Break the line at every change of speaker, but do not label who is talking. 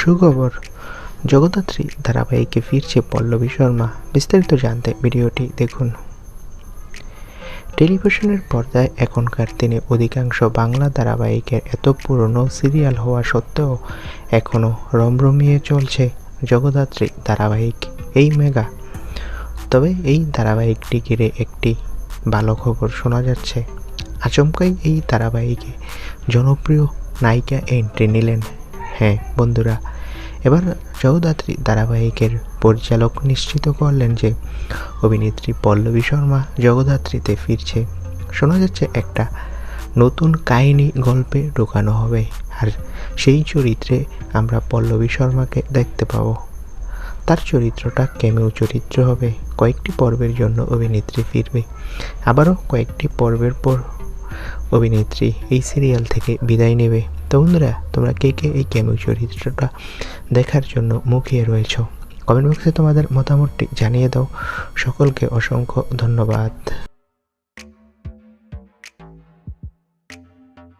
সুখবর। জগদ্ধাত্রী ধারাবাহিকে ফিরছে পল্লবী শর্মা। বিস্তারিত জানতে ভিডিওটি দেখুন। টেলিভিশনের পর্দায় এখনকার দিনে অধিকাংশ বাংলা ধারাবাহিকের এত পুরনো সিরিয়াল হওয়া সত্ত্বেও এখনও রমরমিয়ে চলছে জগদ্ধাত্রী ধারাবাহিক এই মেগা। তবে এই ধারাবাহিকটি ঘিরে একটি ভালো খবর শোনা যাচ্ছে। আচমকাই এই ধারাবাহিকে জনপ্রিয় নায়িকা এন্ট্রি নিলেন হ্যাঁ বন্ধুরা। এবার জগদ্ধাত্রী ধারাবাহিকের পরিচালক নিশ্চিত করলেন যে, অভিনেত্রী পল্লবী শর্মা জগদ্ধাত্রীতে ফিরছে। শোনা যাচ্ছে একটা নতুন কাহিনী গল্পে ঢোকানো হবে, আর সেই চরিত্রে আমরা পল্লবী শর্মাকে দেখতে পাবো। তার চরিত্রটা কেমেও চরিত্র হবে। কয়েকটি পর্বের জন্য অভিনেত্রী ফিরবে। আবারও কয়েকটি পর্বের পর অভিনেত্রী এই সিরিয়াল থেকে বিদায় নেবে। তো বন্ধুরা, তোমরা কে কে এই ক্যামিক চরিত্রটা দেখার জন্য মুখিয়ে রয়েছ? কমেন্ট বক্সে তোমাদের মতামতটি জানিয়ে দাও। সকলকে অসংখ্য ধন্যবাদ।